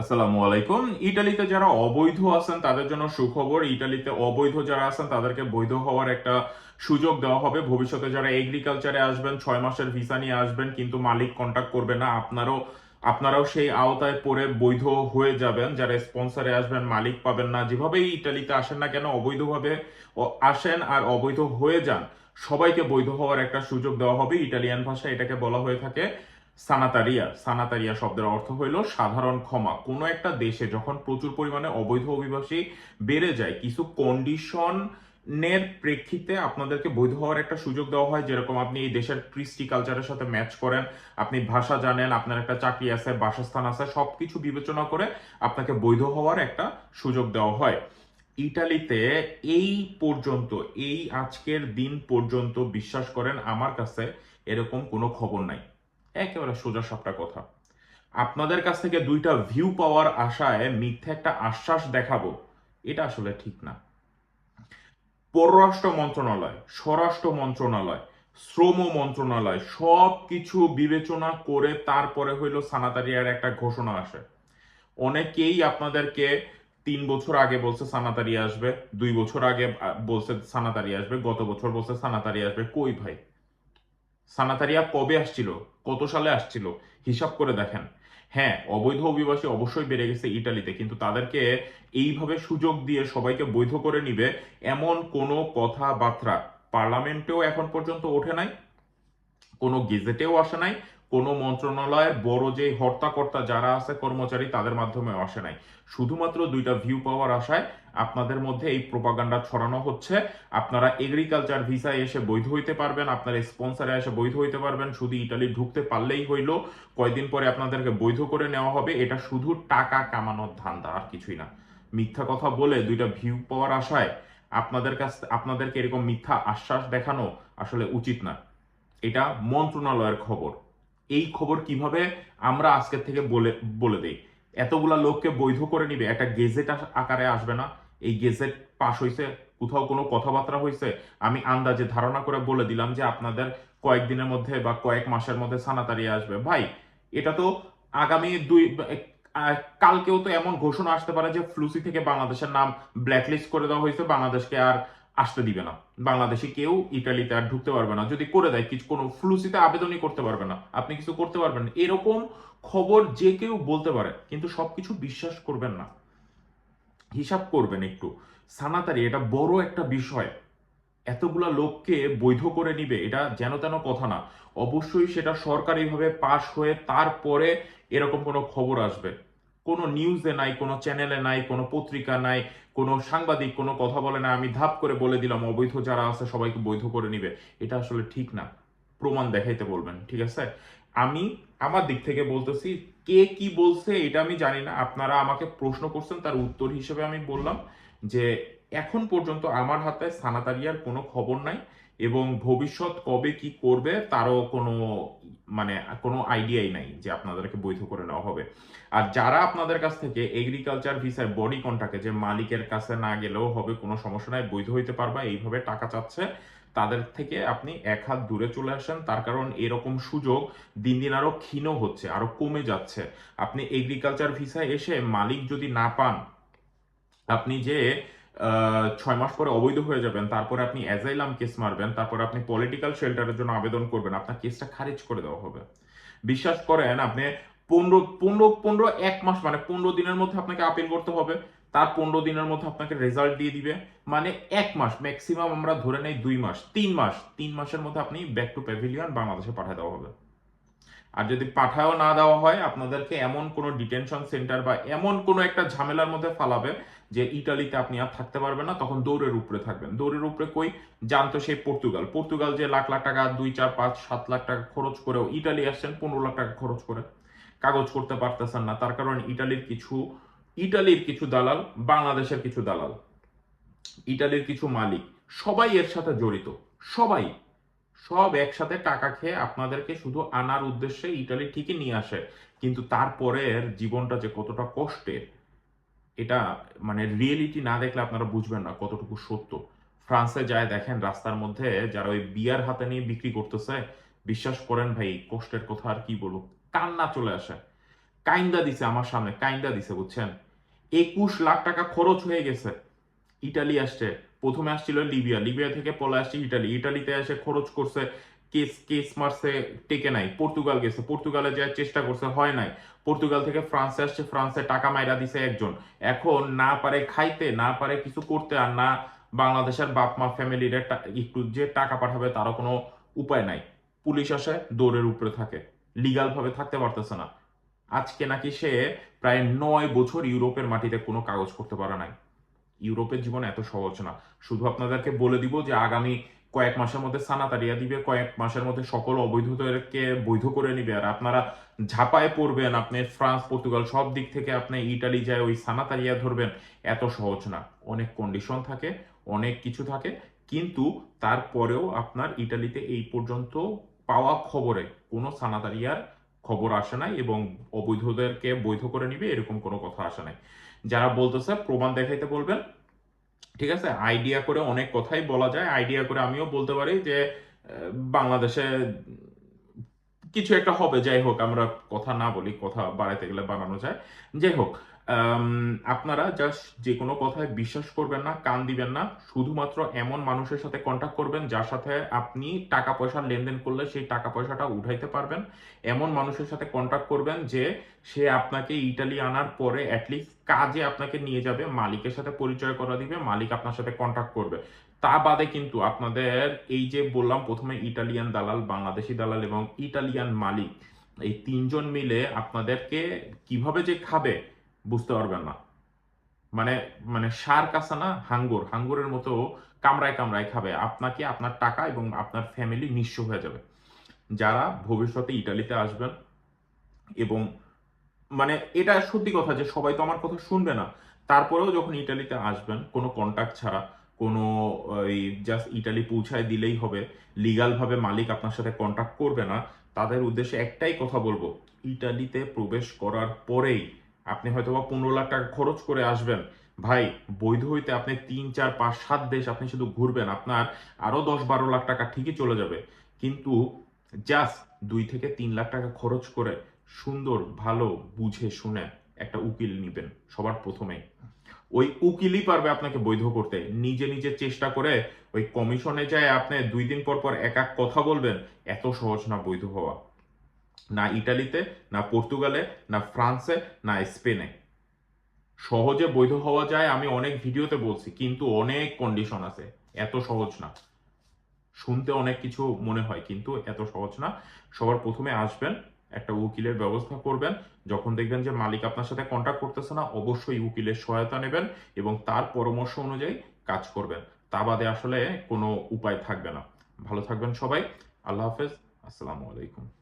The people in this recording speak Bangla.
আসসালামু আলাইকুম ইটালিতে যারা অবৈধ আছেন, তাদের জন্য সুখবর, ইটালিতে অবৈধ যারা আছেন, তাদেরকে বৈধ হওয়ার একটা সুযোগ দেওয়া হবে। ভবিষ্যতে যারা এগ্রিকালচারে আসবেন, ছয় মাসের ভিসা নিয়ে আসবেন, কিন্তু মালিক কন্ট্যাক্ট করবে না, আপনারও, আপনারাও সেই আওতায় পড়ে বৈধ হয়ে যাবেন। যারা স্পন্সরে আসবেন, মালিক পাবেন না। যেভাবেই ইটালিতে আসেন না কেন, অবৈধভাবে আসেন আর অবৈধ হয়ে যান, সবাইকে বৈধ হওয়ার একটা সুযোগ দেওয়া হবে। ইটালিয়ান ভাষায় এটাকে বলা হয়ে থাকে। সানাতারিয়া। সানাতারিয়া শব্দের অর্থ হইল সাধারণ ক্ষমা। কোনো একটা দেশে যখন প্রচুর পরিমাণে অবৈধ অভিবাসী বেড়ে যায়, কিছু কন্ডিশনের প্রেক্ষিতে আপনাদেরকে বৈধ হওয়ার একটা সুযোগ দেওয়া হয়। যেরকম আপনি এই দেশের কৃষ্টি কালচারের সাথে ম্যাচ করেন, আপনি ভাষা জানেন, আপনার একটা চাকরি আছে, বাসস্থান আছে, সবকিছু বিবেচনা করে আপনাকে বৈধ হওয়ার একটা সুযোগ দেওয়া হয়। ইটালিতে এই পর্যন্ত, এই আজকের দিন পর্যন্ত বিশ্বাস করেন, আমার কাছে এরকম কোনো খবর নাই। একেবারে সোজা সাপটা কথা। আপনাদের কাছ থেকে দুইটা ভিউ পাওয়ার আশায় মিথ্যে একটা আশ্বাস দেখাবো, এটা আসলে ঠিক না। পররাষ্ট্র মন্ত্রণালয়, স্বরাষ্ট্র মন্ত্রণালয়, শ্রম মন্ত্রণালয় সব কিছু বিবেচনা করে তারপরে হইল সানাতারিয়ার একটা ঘোষণা আসে। অনেকেই আপনাদেরকে তিন বছর আগে বলছে সানাতারি আসবে, দুই বছর আগে বলছে সানাতারি আসবে, গত বছর বলছে সানাতারি আসবে, কই ভাই? সানাতারিয়া কবে আসছিল? কত সালে আসছিল? হিসাব করে দেখেন। হ্যাঁ অবৈধ অভিবাসী অবশ্যই বেড়ে গেছে ইটালিতে, কিন্তু তাদেরকে এইভাবে সুযোগ দিয়ে সবাইকে বৈধ করে নিবে এমন কোনো কথাবার্তা পার্লামেন্টেও এখন পর্যন্ত ওঠে নাই, কোনো গেজেটেও আসে নাই কোনো মন্ত্রণালয়ের বড় যে হর্তাকর্তা যারা আছে কর্মচারী তাদের মাধ্যমে আসে নাই। শুধুমাত্র দুইটা ভিউ পাওয়ার আশায় আপনাদের মধ্যে এই প্রোপাগান্ডা ছড়ানো হচ্ছে। আপনারা এগ্রিকালচার ভিসায় এসে বৈধ হইতে পারবেন, আপনার স্পন্সারে এসে বৈধ হইতে পারবেন, শুধু ইটালি ঢুকতে পারলেই হইল, কয়দিন পরে আপনাদেরকে বৈধ করে নেওয়া হবে, এটা শুধু টাকা কামানোর ধান্দা আর কিছুই না। মিথ্যা কথা বলে দুইটা ভিউ পাওয়ার আশায় আপনাদের কাছ, আপনাদেরকে এরকম মিথ্যা আশ্বাস দেখানো আসলে উচিত না। এটা মন্ত্রণালয়ের খবর। এই খবর কীভাবে আমরা আজকের থেকে বলে বলে দেই? এতগুলা লোককে বৈধ করে নিবে, একটা গেজেট আকারে আসবে না। এই গেজেট পাশ হইছে, কোথাও কোনো কথাবার্তা হয়েছে আমি আন্দাজে ধারণা করে বলে দিলাম যে আপনাদের কয়েকদিনের মধ্যে বা কয়েক মাসের মধ্যে সানাতারি আসবে। ভাই, এটা তো আগামী দুই কালকেও তো এমন ঘোষণা আসতে পারে যে ফ্লুসি থেকে বাংলাদেশের নাম ব্ল্যাকলিস্ট করে দেওয়া হয়েছে। বাংলাদেশকে আর আসতে দিবে না। বাংলাদেশে কেউ ইটালিতে আর ঢুকতে পারবে না। যদি করে দেয়, কিছু কোনো ফ্লুসিতে আবেদনই করতে পারবে না। আপনি কিছু করতে পারবেন এরকম খবর যে কেউ বলতে পারে, কিন্তু সবকিছু বিশ্বাস করবেন না। হিসাব করবেন একটু। সানাতারি, এটা বড় একটা বিষয়। এতগুলা লোককে বৈধ করে নিবে, এটা যেন তেন কথা না। অবশ্যই সেটা সরকারিভাবে পাশ হয়ে তারপরে এরকম কোনো খবর আসবে। কোনো নিউজে নাই, কোনো চ্যানেলে নাই, কোনো পত্রিকা নাই, কোনো সাংবাদিক কোনো কথা বলে না, আমি ধাপ করে বলে দিলাম, অবৈধ যারা আছে সবাইকে বৈধ করে নিবে। এটা আসলে ঠিক না। প্রমাণ দেখাইতে বলবেন, ঠিক আছে? আমি আমার দিক থেকে বলতেছি, কে কি বলছে এটা আমি জানি না। আপনারা আমাকে প্রশ্ন করছেন, তার উত্তর হিসেবে আমি বললাম যে, এখন পর্যন্ত আমার হাতে সানাতারিয়ার কোনো খবর নাই এবং ভবিষ্যৎ কবে কি করবে, তারও কোনো মানে কোনো আইডিয়াই নাই যে আপনাদেরকে বৈধ করে নেওয়া হবে। আর যারা আপনাদের কাছ থেকে এগ্রিকালচার ভিসার বডি কন্টাক্টে যে মালিকের কাছে না গেলেও হবে, কোনো সমস্যা নাই, বৈধ হইতে পারবা, এইভাবে টাকা চাচ্ছে, তাদের থেকে আপনি এক হাত দূরে চলে আসেন। তার কারণ এরকম সুযোগ দিন দিন আরও ক্ষীণ হচ্ছে, আরও কমে যাচ্ছে। আপনি এগ্রিকালচার ভিসায় এসে মালিক যদি না পান, আপনি যে ছয় মাস পরে অবৈধ হয়ে যাবেন, তারপরে আপনি অ্যাজাইলাম কেস মারবেন, তারপরে আপনি পলিটিক্যাল শেল্টারের জন্য আবেদন করবেন, আপনার কেসটা খারিজ করে দেওয়া হবে। বিশ্বাস করেন, আপনি পনেরো পনেরো পনেরো, এক মাস মানে পনেরো দিনের মধ্যে আপনাকে আপিল করতে হবে, তার পনেরো দিনের মধ্যে আপনাকে রেজাল্ট দিয়ে দিবে মানে এক মাস ম্যাক্সিমাম আমরা ধরে নেই দুই মাস, তিন মাস, তিন মাসের মধ্যে আপনি ব্যাক টু প্যাভিলিয়ন বাংলাদেশে পাঠিয়ে দেওয়া হবে। আর যদি পাঠাও না দেওয়া হয়, আপনাদেরকে এমন কোনো ডিটেনশন সেন্টার বা এমন কোনো একটা ঝামেলার মধ্যে ফালাবে যে ইটালিতে আপনি আর থাকতে পারবেন না, তখন দৌড়ের উপরে থাকবেন। দৌড়ের উপরে কই? জানতো সেই পর্তুগাল। পর্তুগাল যে লাখ লাখ টাকা, দুই, চার, পাঁচ, সাত লাখ টাকা খরচ করেও ইটালি আসছেন, পনেরো লাখ টাকা খরচ করে। কাগজ করতে পারতেছেন না। তার কারণ ইটালির কিছু ইটালির কিছু দালাল, বাংলাদেশের কিছু দালাল ইটালির কিছু মালিক, সবাই এর সাথে জড়িত। সবাই। সব একসাথে টাকা খেয়ে আপনাদেরকে শুধু আনার উদ্দেশ্যে ইটালি ঠিকই নিয়ে আসে। কিন্তু তারপরের জীবনটা যে কতটা কষ্টের এটা মানে রিয়েলিটি না দেখলে আপনারা বুঝবেন না কতটুকু সত্য। ফ্রান্সে যায় দেখেন রাস্তার মধ্যে যারা ওই বিয়ার হাতে নিয়ে বিক্রি করতেছে, বিশ্বাস করেন ভাই, কষ্টের কথা আর কি বলব? কান্না চলে আসে। কাইন্দা দিছে আমার সামনে, কাইন্দা দিছে, বুঝছেন? একুশ লাখ টাকা খরচ হয়ে গেছে। ইটালি আসছে, প্রথমে আসছিল লিবিয়া লিবিয়া থেকে পলে আসছে ইটালি। ইটালিতে এসে খরচ করছে কেস কেস মারছে, টেকে নাই। পর্তুগাল গেছে। পর্তুগালে যাওয়ার চেষ্টা করছে, হয় নাই। পর্তুগাল থেকে ফ্রান্সে আসছে, ফ্রান্সে টাকা মাইরা দিছে একজন। এখন না পারে খাইতে, না পারে কিছু করতে, আর না বাংলাদেশের বাপ মা ফ্যামিলির একটু যে টাকা পাঠাবে, তারও কোনো উপায় নাই। পুলিশ আসে, দৌড়ের উপরে থাকে। লিগাল ভাবে থাকতে পারতেছে না। আজকে নাকি সে প্রায় নয় বছর ইউরোপের মাটিতে কোনো কাগজ করতে পারে নাই। ইউরোপের জীবন এত সহজ না। শুধু আপনাদেরকে বলে দিব যে, আগামী কয়েক মাসের মধ্যে সানাতারিয়া দিবে, কয়েক মাসের মধ্যে সকল অবৈধদেরকে বৈধ করে নিবে। আর আপনারা ঝাপায় পড়বেন, আপনি ফ্রান্স, পর্তুগাল সব দিক থেকে আপনি ইটালি যায় ওই সানাতারিয়া ধরবেন, এত সহজ না। অনেক কন্ডিশন থাকে, অনেক কিছু থাকে, কিন্তু তারপরেও আপনার ইটালিতে এই পর্যন্ত পাওয়া খবরে কোনো সানাতারিয়ার খবর আসে নাই এবং অবৈধদেরকে বৈধ করে নিবে, এরকম কোনো কথা আসে নাই। যারা বলতেছে, প্রমাণ দেখাইতে বলবেন ঠিক আছে? আইডিয়া করে অনেক কথাই বলা যায়। আইডিয়া করে আমিও বলতে পারি যে বাংলাদেশে কিছু একটা হবে। যাই হোক, আমরা কথা না বলি, কথা বাড়াইতে গেলে বানানো যায়। যাই হোক আপনারা জাস্ট যে কোনো কথায় বিশ্বাস করবেন না, কান দিবেন না, শুধুমাত্র এমন মানুষের সাথে কন্ট্যাক্ট করবেন যার সাথে আপনি টাকা পয়সা লেনদেন করলে সেই টাকা পয়সাটা উঠাইতে পারবেন। এমন মানুষের সাথে কন্ট্যাক্ট করবেন যে সে আপনাকে ইটালি আনার পরে অ্যাটলিস্ট কাজে আপনাকে নিয়ে যাবে, মালিকের সাথে পরিচয় করা দিবে, মালিক আপনার সাথে কন্ট্যাক্ট করবে। তা বাদে কিন্তু আপনাদের এই যে বললাম প্রথমে ইটালিয়ান দালাল, বাংলাদেশি দালাল এবং ইটালিয়ান মালিক, এই তিনজন মিলে আপনাদেরকে কীভাবে যে খাবে বুঝতে পারবেন না। মানে মানে সার কাছা না, হাঙ্গর। হাঙ্গরের মতো কামড়ায় কামড়ায় খাবে। আপনাকে আপনার টাকা এবং আপনার ফ্যামিলি নিঃস্ব হয়ে যাবে। যারা ভবিষ্যতে ইটালিতে আসবেন এবং মানে এটা সত্যি কথা যে সবাই তো আমার কথা শুনবে না। তারপরেও যখন ইটালিতে আসবেন, কোনো কন্ট্যাক্ট ছাড়া, কোনো ওই জাস্ট ইটালি পৌঁছায় দিলেই হবে। লিগালভাবে মালিক আপনার সাথে কন্ট্যাক্ট করবে না। তাদের উদ্দেশ্যে একটাই কথা বলব, ইটালিতে প্রবেশ করার পরেই আপনি হয়তো বা পনেরো লাখ টাকা খরচ করে আসবেন। ভাই, বৈধ হইতে আপনি তিন, চার, পাঁচ, সাত দেশ আপনি শুধু ঘুরবেন, আপনার আরও দশ, বারো লাখ টাকা ঠিকই চলে যাবে। কিন্তু জাস্ট দুই থেকে তিন লাখ টাকা খরচ করে সুন্দর, ভালো, বুঝে, শুনে একটা উকিল নিবেন সবার প্রথমেই। ওই উকিলই পারবে আপনাকে বৈধ করতে। নিজে নিজে চেষ্টা করে ওই কমিশনে যায় আপনি দুই দিন পর পর এক এক কথা বলবেন, এত সহজ না বৈধ হওয়া। না ইটালিতে, না পর্তুগালে, না ফ্রান্সে, না স্পেনে। সহজে বৈধ হওয়া যায়, আমি অনেক ভিডিওতে বলছি, কিন্তু অনেক কন্ডিশন আছে। এত সহজ না। শুনতে অনেক কিছু মনে হয়, কিন্তু এত সহজ না। সবার প্রথমে আসবেন, একটা উকিলের ব্যবস্থা করবেন। যখন দেখবেন যে মালিক আপনার সাথে কন্ট্যাক্ট করতেছে না, অবশ্যই উকিলের সহায়তা নেবেন এবং তার পরামর্শ অনুযায়ী কাজ করবেন। তা বাদে আসলে কোনো উপায় থাকবে না। ভালো থাকবেন সবাই। আল্লাহ হাফেজ। আসসালামু আলাইকুম।